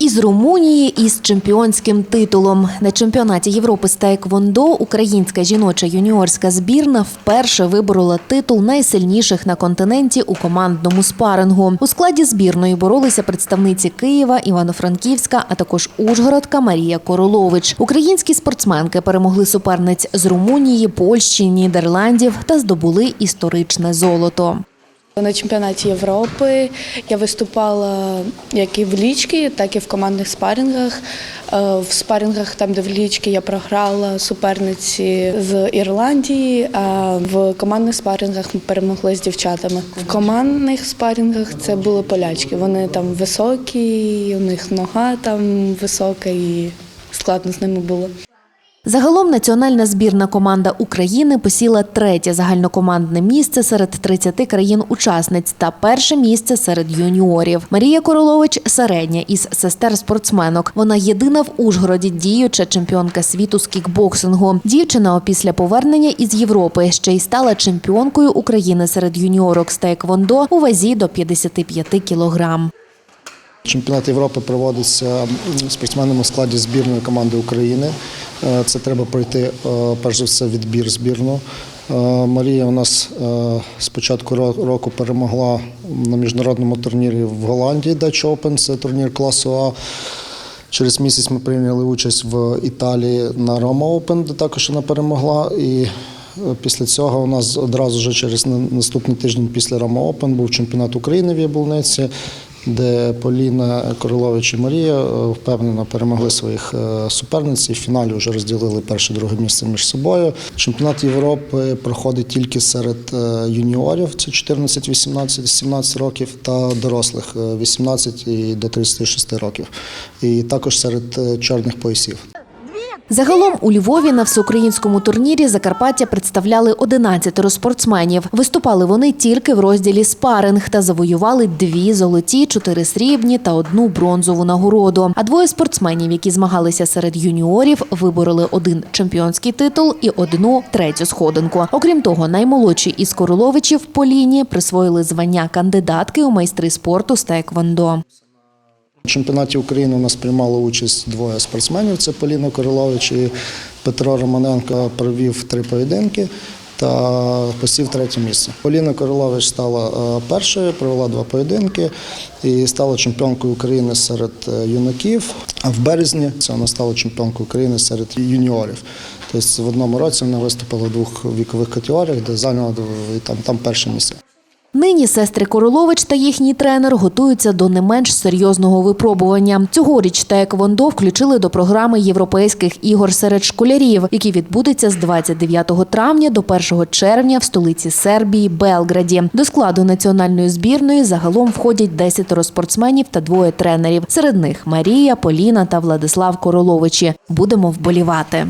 Із Румунії із чемпіонським титулом на чемпіонаті Європи з таеквондо українська жіноча юніорська збірна вперше виборола титул найсильніших на континенті у командному спарингу. У складі збірної боролися представниці Києва, Івано-Франківська, а також Ужгородка Марія Королович. Українські спортсменки перемогли суперниць з Румунії, Польщі, Нідерландів та здобули історичне золото. На чемпіонаті Європи я виступала як і в лічці, так і в командних спарингах. Е, В спарингах, там де в лічці, я програла суперниці з Ірландії, а в командних спарингах ми перемогли з дівчатами. В командних спарингах це були полячки. Вони там високі, у них нога там висока і складно з ними було. Загалом національна збірна команда України посіла третє загальнокомандне місце серед 30 країн-учасниць та перше місце серед юніорів. Марія Королович середня із сестер спортсменок. Вона єдина в Ужгороді діюча чемпіонка світу з кікбоксингу. Дівчина опісля повернення із Європи ще й стала чемпіонкою України серед юніорок з таеквондо у вазі до 55 кілограм. Чемпіонат Європи проводиться м, спортсменами у складі збірної команди України. Е, Це треба пройти е, перш за все відбір збірну. Е, Марія у нас з початку року перемогла на міжнародному турнірі в Голландії Dutch Open, це турнір класу А. Через місяць ми прийняли участь в Італії на Roma Open, де також вона перемогла. І після цього у нас одразу вже через наступний тиждень після Roma Open був чемпіонат України в Яблунеці, де Поліна Королович і Марія е, впевнено перемогли своїх е, суперниць і в фіналі вже розділили перше-друге місце між собою. Чемпіонат Європи проходить тільки серед е, юніорів, це 14, 18, 17 років, та дорослих е, 18 і до 36 років. І також серед чорних поясів. Загалом у Львові на всеукраїнському турнірі Закарпаття представляли 11 спортсменів. Виступали вони тільки в розділі спаринг та завоювали дві золоті, чотири срібні та одну бронзову нагороду. А двоє спортсменів, які змагалися серед юніорів, вибороли один чемпіонський титул і одну третю сходинку. Окрім того, наймолодші із Короловичів Поліні присвоїли звання кандидатки у майстри спорту з таеквондо. У чемпіонаті України у нас приймало участь двоє спортсменів: це Поліна Королович і Петро Романенко провів три поєдинки та посів третє місце. Поліна Королович стала е, першою, провела два поєдинки і стала чемпіонкою України серед е, юнаків. А в березні вона стала чемпіонкою України серед юніорів. Тобто в одному році вона виступила в двох вікових категоріях, де зайняла там, там перше місце. Нині сестри Королович та їхній тренер готуються до не менш серйозного випробування. Цьогоріч таеквондо включили до програми європейських ігор серед школярів, які відбудуться з 29 травня до 1 червня в столиці Сербії Белграді. До складу національної збірної загалом входять 10 спортсменів та двоє тренерів. Серед них Марія, Поліна та Владислав Короловичі. Будемо вболівати.